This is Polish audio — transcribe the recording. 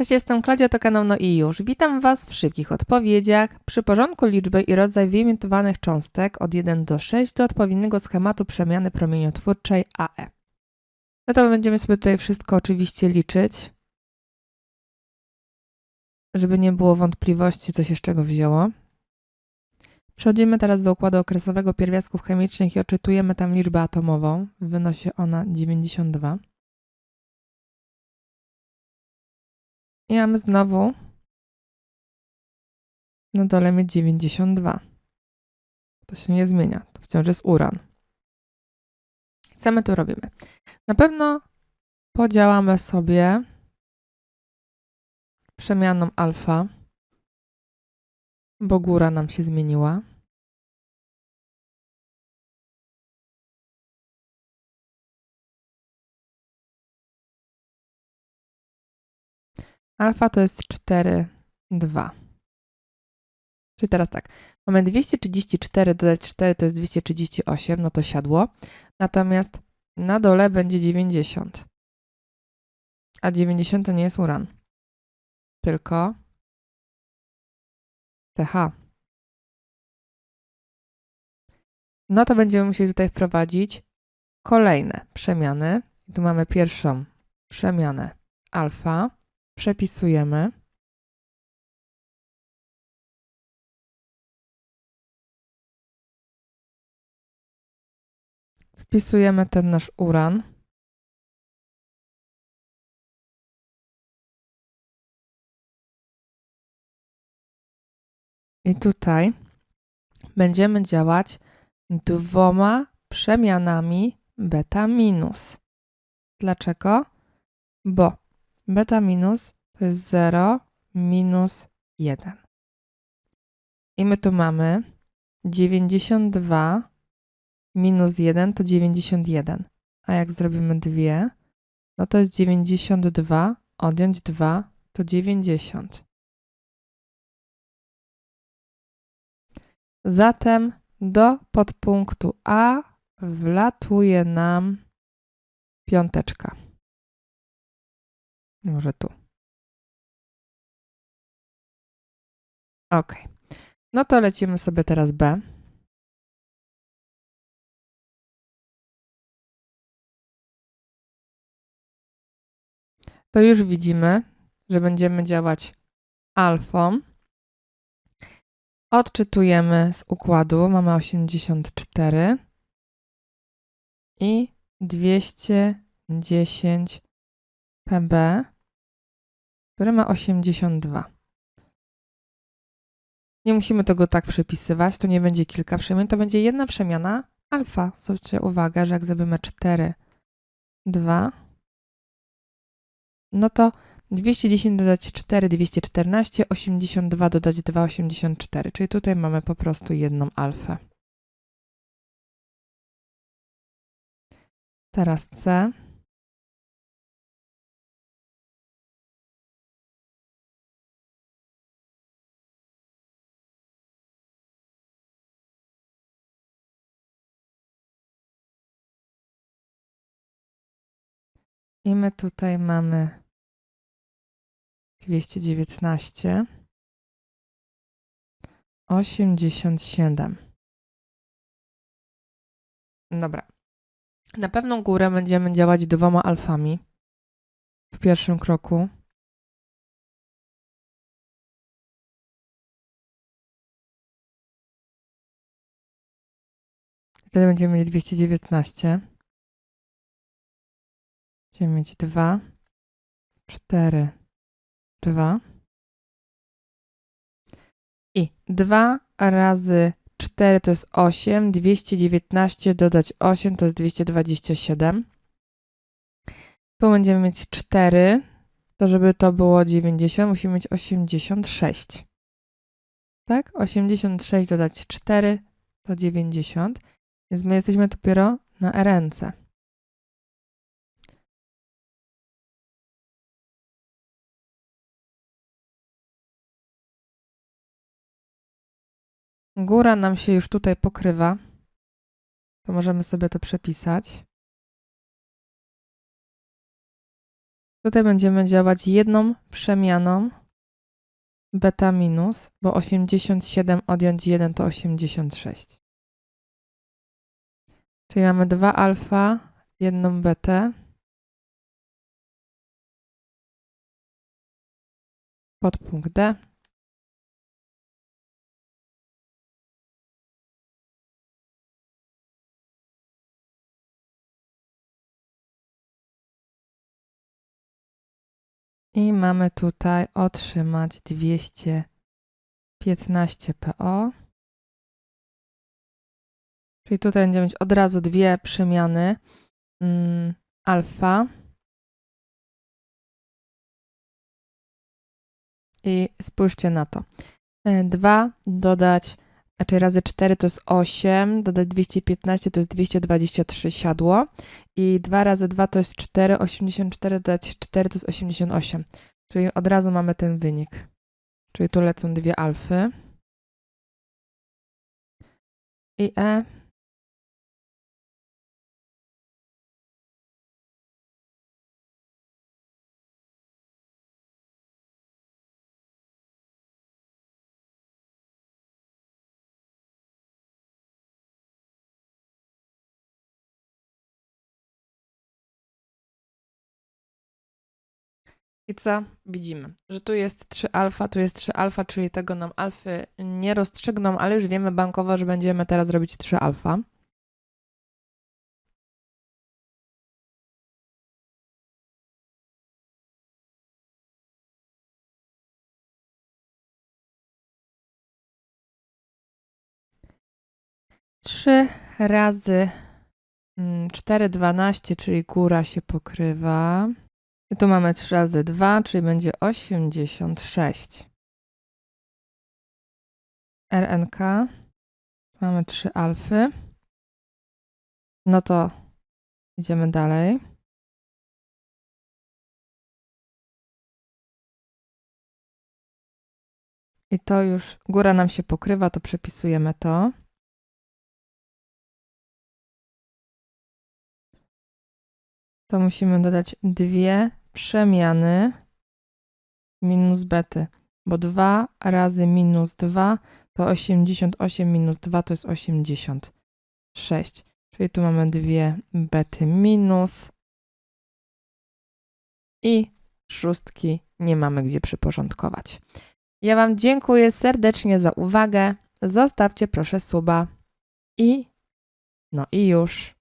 Cześć, jestem Klaudia, to kanał No i już. Witam Was w szybkich odpowiedziach. Przy porządku liczby i rodzaj wyimitowanych cząstek od 1 do 6 do odpowiedniego schematu przemiany promieniotwórczej AE. No to będziemy sobie tutaj wszystko oczywiście liczyć, żeby nie było wątpliwości, co się z czego wzięło. Przechodzimy teraz do układu okresowego pierwiastków chemicznych i odczytujemy tam liczbę atomową. Wynosi ona 92. I mamy znowu na dole mieć 92. To się nie zmienia, to wciąż jest uran. Co my tu robimy? Na pewno podziałamy sobie przemianą alfa, bo góra nam się zmieniła. Alfa to jest 4, 2. Czyli teraz tak, mamy 234 dodać 4 to jest 238, no to siadło. Natomiast na dole będzie 90. A 90 to nie jest uran, tylko TH. No to będziemy musieli tutaj wprowadzić kolejne przemiany. Tu mamy pierwszą przemianę alfa przepisujemy. Wpisujemy ten nasz uran. I tutaj będziemy działać dwoma przemianami beta minus. Dlaczego? Bo Beta minus to jest 0 minus 1. I my tu mamy 92 minus 1 to 91. A jak zrobimy dwie, no to jest 92, odjąć 2 to 90. Zatem do podpunktu A wlatuje nam piąteczka. Może tu. Ok. No to lecimy sobie teraz B. To już widzimy, że będziemy działać alfą. Odczytujemy z układu. Mamy 84 i 210 PB, które ma 82. Nie musimy tego tak przepisywać, to nie będzie kilka przemian, to będzie jedna przemiana alfa. Zwróćcie uwagę, że jak zrobimy 4, 2, no to 210 dodać 4, 214, 82 dodać 2, 84. Czyli tutaj mamy po prostu jedną alfę. Teraz C. I my tutaj mamy 219, 87. Dobra. Na pewną górę będziemy działać dwoma alfami w pierwszym kroku. Wtedy będziemy mieć 219. Będziemy mieć 2, 4, 2. I 2 razy 4 to jest 8, 219 dodać 8 to jest 227. Tu będziemy mieć 4, to żeby to było 90, musimy mieć 86. Tak? 86 dodać 4 to 90. Więc my jesteśmy dopiero na ręce. Góra nam się już tutaj pokrywa. To możemy sobie to przepisać. Tutaj będziemy działać jedną przemianą beta minus, bo 87 odjąć 1 to 86. Czyli mamy 2 alfa, jedną betę. Podpunkt D. I mamy tutaj otrzymać 215 PO. Czyli tutaj będziemy mieć od razu dwie przemiany mm, alfa. I spójrzcie na to. 2 dodać, znaczy razy 4 to jest 8, dodać 215 to jest 223 siadło. I 2 razy 2 to jest 4, 84 dodać 4 to jest 88. Czyli od razu mamy ten wynik. Czyli tu lecą dwie alfy. I E. I co? Widzimy, że tu jest 3 alfa, tu jest 3 alfa, czyli tego nam alfy nie rozstrzygną, ale już wiemy bankowo, że będziemy teraz robić 3 alfa. Trzy razy mm, 4, 12, czyli góra się pokrywa. I tu mamy 3 razy 2, czyli będzie 86. RNK. Mamy 3 alfy. No to idziemy dalej. I to już, góra nam się pokrywa, to przepisujemy to. to musimy dodać dwie przemiany minus bety, bo 2 razy minus 2 to 88 minus 2 to jest 86. Czyli tu mamy dwie bety minus i szóstki nie mamy gdzie przyporządkować. Ja Wam dziękuję serdecznie za uwagę. Zostawcie proszę suba i no i już.